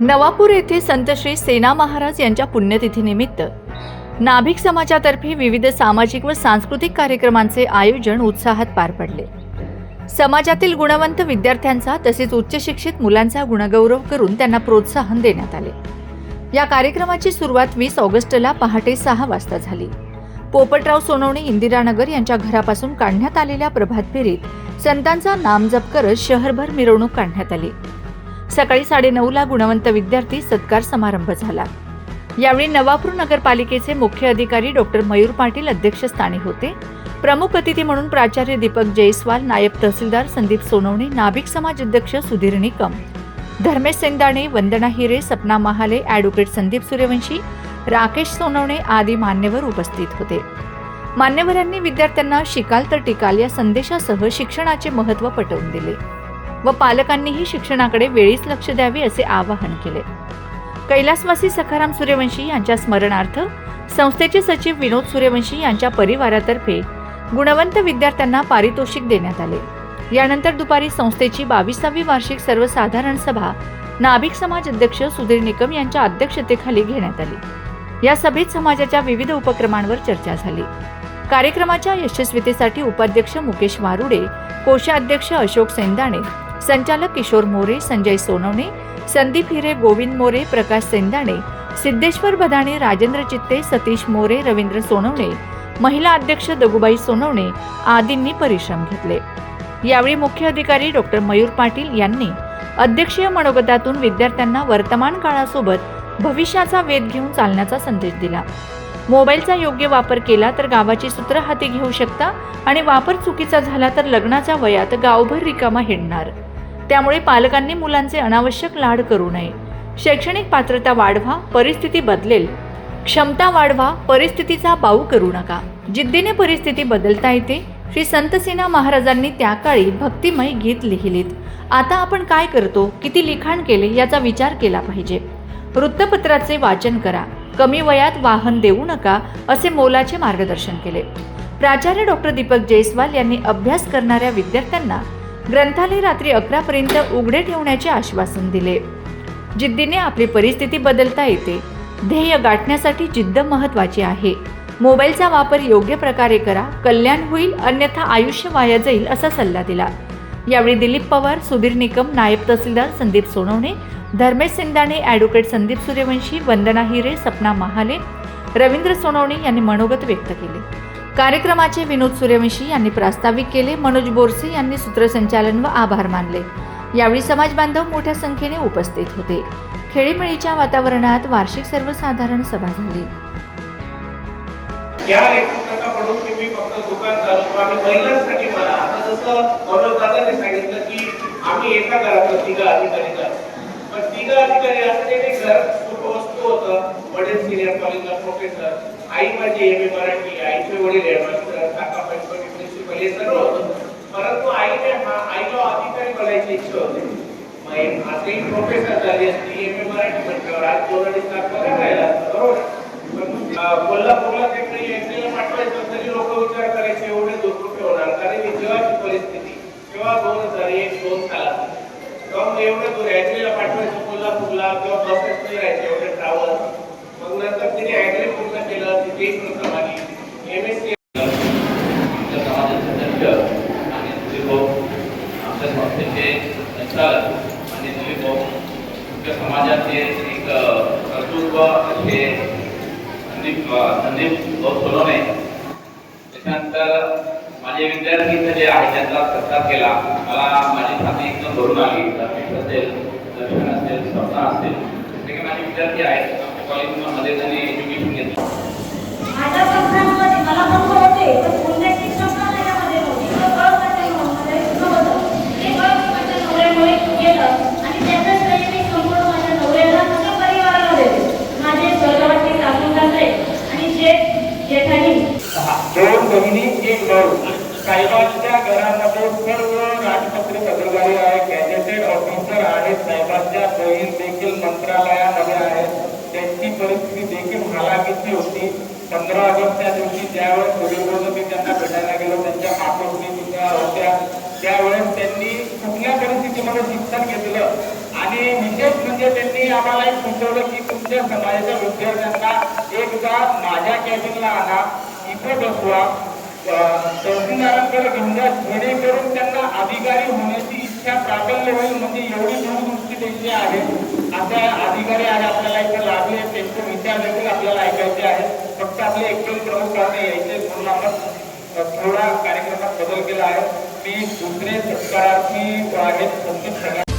नवापूर येथे संत श्री सेना महाराज यांच्या पुण्यतिथीनिमित्त नाभिक समाजातर्फे विविध सामाजिक व सांस्कृतिक कार्यक्रमांचे आयोजन उत्साहात पार पडले. समाजातील गुणवंत विद्यार्थ्यांचा तसेच उच्च शिक्षित मुलांचा गुणगौरव करून त्यांना प्रोत्साहन देण्यात आले. या कार्यक्रमाची सुरुवात वीस ऑगस्टला पहाटे सहा वाजता झाली. पोपटराव सोनवणे इंदिरानगर यांच्या घरापासून काढण्यात आलेल्या प्रभात फेरीत संतांचा नामजप करत शहरभर मिरवणूक काढण्यात आली. सकाळी साडेनऊला गुणवंत विद्यार्थी सत्कार समारंभ झाला. यावेळी नवापूर नगरपालिकेचे मुख्य अधिकारी डॉक्टर मयूर पाटील अध्यक्षस्थानी होते. प्रमुख अतिथी म्हणून प्राचार्य दीपक जयस्वाल नायब तहसीलदार संदीप सोनवणे नाभिक समाज अध्यक्ष सुधीर निकम धर्मेश सेंदाणे वंदना हिरे सपना महाले ॲडव्होकेट संदीप सूर्यवंशी राकेश सोनवणे आदी मान्यवर उपस्थित होते. मान्यवरांनी विद्यार्थ्यांना शिकाल तर टिकाल या संदेशासह शिक्षणाचे महत्त्व पटवून दिले. व पालकांनीही शिक्षणाकडे वेळीच लक्ष द्यावे असे आवाहन केले. कैलासवासी सखाराम सूर्यवंशी यांच्या स्मरणार्थ संस्थेचे सचिव विनोद सूर्यवंशी यांच्या परिवारातर्फे गुणवंत विद्यार्थ्यांना पारितोषिक देण्यात आले. यानंतर दुपारी संस्थेची बावीसावी वार्षिक सर्वसाधारण सभा नाभिक समाज अध्यक्ष सुधीर निकम यांच्या अध्यक्षतेखाली घेण्यात आली. या सभेत समाजाच्या विविध उपक्रमांवर चर्चा झाली. कार्यक्रमाच्या यशस्वीतेसाठी उपाध्यक्ष मुकेश वारुडे कोषाध्यक्ष अशोक सेंदाणे संचालक किशोर मोरे संजय सोनवणे संदीप हिरे गोविंद मोरे प्रकाश सेंदाणे सिद्धेश्वर बदाणे राजेंद्र चित्ते सतीश मोरे रवींद्र सोनवणे महिला अध्यक्ष दगुबाई सोनवणे आदींनी परिश्रम घेतले. यावेळी मुख्य अधिकारी डॉक्टर मयूर पाटील यांनी अध्यक्षीय मनोगतातून विद्यार्थ्यांना वर्तमान काळासोबत भविष्याचा वेध घेऊन चालण्याचा संदेश दिला. मोबाईलचा योग्य वापर केला तर गावाची सूत्र हाती घेऊ शकता आणि वापर चुकीचा झाला तर लग्नाच्या वयात गावभर रिकामा हिंडणार. त्यामुळे पालकांनी मुलांचे अनावश्यक लाड करू नये. शैक्षणिक पात्रता वाढवा परिस्थिती बदलेल. क्षमता वाढवा परिस्थितीचा बाऊ करू नका. जिद्दीने परिस्थिती बदलता येते. श्री संतसेना महाराजांनी त्या काळी भक्तिमय गीत लिहिलीत. आता आपण काय करतो? किती लिखाण केले याचा विचार केला पाहिजे. वृत्तपत्राचे वाचन करा. कमी वयात वाहन देऊ नका असे मोलाचे मार्गदर्शन केले. प्राचार्य डॉक्टर दीपक जयस्वाल यांनी अभ्यास करणाऱ्या विद्यार्थ्यांना ग्रंथालय रात्री अकरापर्यंत उघडे ठेवण्याचे आश्वासन दिले. जिद्दीने आपली परिस्थिती बदलता येते. ध्येय गाठण्यासाठी जिद्द महत्वाची आहे. मोबाईलचा वापर योग्य प्रकारे करा कल्याण होईल अन्यथा आयुष्य वाया जाईल असा सल्ला दिला. यावेळी दिलीप पवार सुधीर निकम नायब तहसीलदार संदीप सोनवणे धर्मेश सिंदाने ॲडव्होकेट संदीप सूर्यवंशी वंदना हिरे सपना महाले रवींद्र सोनवणे यांनी मनोगत व्यक्त केले. कार्यक्रमाचे विनोद सूर्यवंशी यांनी प्रास्ताविक केले मनोज बोरसे यांनी सूत्रसंचालन व आभार मानले. यावेळी समाज बांधव मोठ्या संख्येने उपस्थित होते. खेळीमेळीच्या वातावरणात वार्षिक सर्वसाधारण सभा झाली. या लेखकाकडून की मी फक्त दुकान चालवतो आणि महिलांसाठी मला आता जसं गौरव दादाने सांगितलं की आम्ही एका घरातलं तिघा अधिकारी का पण तिघा अधिकारी असलेले घर खूप वस्तू होतं? वडील सिनियर कॉलेजला प्रोफेसर आई माझी एम ए मराठी आईचे वडील हेडमास्टर काका पंचवटी प्रिन्सिपल हे सर्व होतं. परंतु आईने हा- आईला अधिकारी बनायची इच्छा होती. मग आजही प्रोफेसर झाली असती एम ए मराठी म्हटल्यावर आज दोन अडीच लाख राहिला असता, बरोबर? पण कोल्हापूरला तिकडे एसटीला पाठवायचं तरी लोक विचार करायचे एवढे दोन रुपये होणार. कारण ही जेव्हाची परिस्थिती तेव्हा दोन हजार एक दोन सालात. तेव्हा एवढे दूर ॲग्रीला पाठवायचं कोल्हापूरला किंवा बसेस नाही राहायचे एवढे ट्रॅव्हल मग नंतर तिने ॲग्री पूर्ण केलं तिथे प्रथम आली एम एस सी आमच्या समाजाचे अध्यक्ष आणि दिलीप भाऊ आमच्या संस्थेचे संचालक आणि तुम्ही भाऊ आमच्या समाजाचे एक कर्तृत्व हे संदीप संदीप भाऊ सोनवणे. त्याच्यानंतर माझे विद्यार्थी इथं जे आहे त्यांचा सत्कार केला. मला माझी छाती एकदम भरून आली. रमेश असेल दर्शन असेल स्वप्न असेल. जे काही माझे विद्यार्थी आहेत आमच्या कॉलेजमध्ये त्यांनी एज्युकेशन घेतलं माझ्या पक्षामध्ये मला पण होते पण बोलण्याची क्षमता त्याच्यामध्ये नव्हती तो बळ माझ्या मध्ये नव्हतं ते बळ माझ्या नवऱ्यामुळे गेलं आणि त्याचं श्रेय मी संपूर्ण माझ्या नवऱ्याला सगळ्या परिवाराला देते माझे स्वर्गवासी सासूंदाचे आणि जे जेठानी दोन बहिणी एक भाऊ साहेबांच्या घरामध्ये सर्व राजपत्रित अधिकारी आहेत गॅजेटेड ऑफिसर आहेत साहेबांच्या बहीण देखील मंत्रालयामध्ये आहेत. त्यांची परिस्थिती देखील हालाकीची होती. पंधरा ऑगस्टच्या दिवशी ज्यावेळेस सूर्यप्रभू मी त्यांना भेटायला गेलो त्यांच्या मातोश्री तिथं होत्या. त्यावेळेस त्यांनी कुठल्या परिस्थितीमध्ये शिक्षण घेतलं? आणि विशेष म्हणजे त्यांनी आम्हाला एक सुचवलं की तुमच्या समाजाच्या विद्यार्थ्यांना एकदा माझ्या कॅबिनला आणा इथे बसवा. तहसीलदारांकडे घेऊन जा जेणेकरून त्यांना अधिकारी होण्याची इच्छा प्राबल्य होईल म्हणजे एवढी दूरदृष्टी त्यांची आहे. अशा अधिकारी आज आपल्याला इथे लागले त्यांचे विचार देखील आपल्याला ऐकायचे आहे फक्त आपले एकूण प्रमुख कारणे यायचे म्हणून आपण थोडा कार्यक्रमात बदल केला आहे. मी दुसरे सत्कारार्थी आहेत संकेत सगळ्या